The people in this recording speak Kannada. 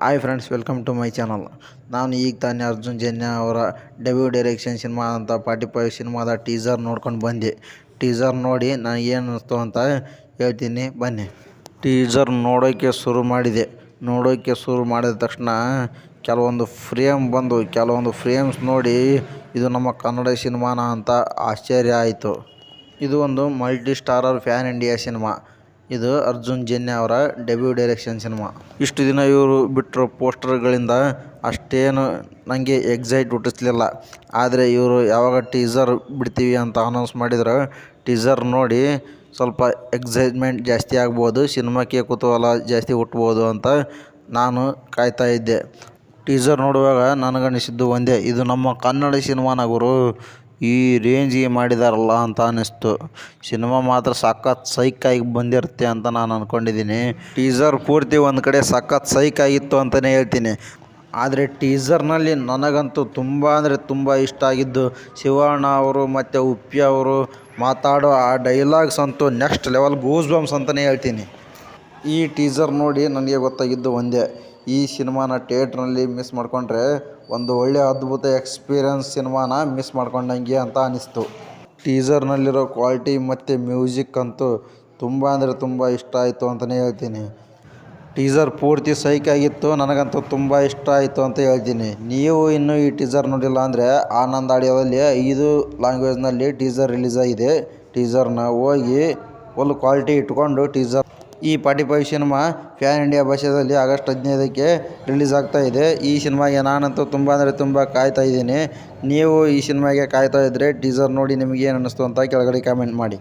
Hi friends welcome to my channel ನಾನು ಈಗ ತಾನೇ ಅರ್ಜುನ್ ಜನ್ಯ ಅವರ ಡೆಬ್ಯೂ ಡೈರೆಕ್ಷನ್ ಸಿನಿಮಾ ಅಂತ ಪಾರ್ಟಿ ಫೈವ್ ಸಿನಿಮಾದ ಟೀಸರ್ ನೋಡ್ಕೊಂಡು ಬಂದೆ. ಟೀಸರ್ ನೋಡಿ ನನಗೇನು ಅನ್ನಿಸ್ತು ಅಂತ ಹೇಳ್ತೀನಿ. ಬನ್ನಿ. ಟೀಸರ್ ನೋಡೋಕ್ಕೆ ಶುರು ಮಾಡಿದೆ. ನೋಡೋಕ್ಕೆ ಶುರು ಮಾಡಿದ ತಕ್ಷಣ ಕೆಲವೊಂದು ಫ್ರೇಮ್ ಬಂದು, ಕೆಲವೊಂದು ಫ್ರೇಮ್ಸ್ ನೋಡಿ ಇದು ನಮ್ಮ ಕನ್ನಡ ಸಿನಿಮಾನ ಅಂತ ಆಶ್ಚರ್ಯ ಆಯಿತು. ಇದು ಒಂದು multi starrer pan India cinema ಇದು ಅರ್ಜುನ್ ಜನ್ಯ ಅವರ ಡೆಬ್ಯೂ ಡೈರೆಕ್ಷನ್ ಸಿನಿಮಾ ಇಷ್ಟು ದಿನ ಇವರು ಬಿಟ್ಟರು ಪೋಸ್ಟರ್ಗಳಿಂದ ಅಷ್ಟೇನು ನನಗೆ ಎಕ್ಸೈಟ್ ಹುಟ್ಟಿಸ್ಲಿಲ್ಲ. ಆದರೆ ಇವರು ಯಾವಾಗ ಟೀಸರ್ ಬಿಡ್ತೀವಿ ಅಂತ ಅನೌನ್ಸ್ ಮಾಡಿದ್ರೆ ಟೀಸರ್ ನೋಡಿ ಸ್ವಲ್ಪ ಎಕ್ಸೈಟ್ಮೆಂಟ್ ಜಾಸ್ತಿ ಆಗ್ಬೋದು ಸಿನಿಮಾಕ್ಕೆ ಕುತೂಹಲ ಜಾಸ್ತಿ ಹುಟ್ಬೋದು ಅಂತ ನಾನು ಕಾಯ್ತಾ ಇದ್ದೆ. ಟೀಸರ್ ನೋಡುವಾಗ ನನಗನ್ನಿಸಿದ್ದು ಒಂದೇ, ಇದು ನಮ್ಮ ಕನ್ನಡ ಸಿನಿಮಾನ ಗುರು ಈ ರೇಂಜಿಗೆ ಮಾಡಿದಾರಲ್ಲ ಅಂತ ಅನ್ನಿಸ್ತು. ಸಿನಿಮಾ ಮಾತ್ರ ಸಖತ್ ಸೈಕಾಗಿ ಬಂದಿರುತ್ತೆ ಅಂತ ನಾನು ಅಂದ್ಕೊಂಡಿದ್ದೀನಿ ಟೀಸರ್ ಪೂರ್ತಿ ಒಂದು ಕಡೆ ಸಖತ್ ಸೈಕ್ ಆಗಿತ್ತು ಅಂತಲೇ ಹೇಳ್ತೀನಿ. ಆದರೆ ಟೀಸರ್ನಲ್ಲಿ ನನಗಂತೂ ತುಂಬ ಅಂದರೆ ತುಂಬ ಇಷ್ಟ ಆಗಿದ್ದು ಶಿವಣ್ಣ ಅವರು ಮತ್ತು ಉಪ್ಪಿ ಅವರು ಮಾತಾಡೋ ಆ ಡೈಲಾಗ್ಸ್ ಅಂತೂ ನೆಕ್ಸ್ಟ್ ಲೆವೆಲ್ ಗೂಸ್ ಬಾಂಬ್ಸ್ ಅಂತಲೇ ಹೇಳ್ತೀನಿ. ಈ ಟೀಸರ್ ನೋಡಿ ನನಗೆ ಗೊತ್ತಾಗಿದ್ದು ಒಂದೇ. ಈ ಸಿನಿಮಾನ ಥಿಯೇಟ್ರಲ್ಲಿ ಮಿಸ್ ಮಾಡಿಕೊಂಡ್ರೆ ಒಂದು ಒಳ್ಳೆಯ ಅದ್ಭುತ ಎಕ್ಸ್ಪೀರಿಯನ್ಸ್ ಸಿನಿಮಾನ ಮಿಸ್ ಮಾಡ್ಕೊಂಡಂಗೆ ಅಂತ ಅನಿಸ್ತು. ಟೀಸರ್ನಲ್ಲಿರೋ ಕ್ವಾಲಿಟಿ ಮತ್ತು ಮ್ಯೂಸಿಕ್ ಅಂತೂ ತುಂಬ ಅಂದರೆ ತುಂಬ ಇಷ್ಟ ಆಯಿತು ಅಂತಲೇ ಹೇಳ್ತೀನಿ. ಟೀಸರ್ ಪೂರ್ತಿ ಸೈಕ್ ಆಗಿತ್ತು, ನನಗಂತೂ ತುಂಬ ಇಷ್ಟ ಆಯಿತು ಅಂತ ಹೇಳ್ತೀನಿ. ನೀವು ಇನ್ನೂ ಈ ಟೀಸರ್ ನೋಡಿಲ್ಲ ಅಂದರೆ ಆನಂದ್ ಆಡಿಯೋದಲ್ಲಿ ಐದು ಲ್ಯಾಂಗ್ವೇಜ್ನಲ್ಲಿ ಟೀಸರ್ ರಿಲೀಸ್ ಆಗಿದೆ. ಟೀಸರ್ನ ಹೋಗಿ ಫುಲ್ ಕ್ವಾಲಿಟಿ ಇಟ್ಕೊಂಡು ಟೀಸರ್ ಈ party five cinema pan India ಭಾಷೆಯಲ್ಲಿ ಆಗಸ್ಟ್ ಹದಿನೈದಕ್ಕೆ ರಿಲೀಸ್ ಆಗ್ತಾ ಇದೆ. ಈ ಸಿನಿಮಾಗೆ ನಾನಂತೂ ತುಂಬ ಅಂದರೆ ತುಂಬ ಕಾಯ್ತಾ ಇದ್ದೀನಿ. ನೀವು ಈ ಸಿನಿಮಾಗೆ ಕಾಯ್ತಾ ಇದ್ದರೆ ಟೀಸರ್ ನೋಡಿ ನಿಮಗೇನು ಅನ್ನಿಸ್ತು ಅಂತ ಕೆಳಗಡೆ ಕಾಮೆಂಟ್ ಮಾಡಿ.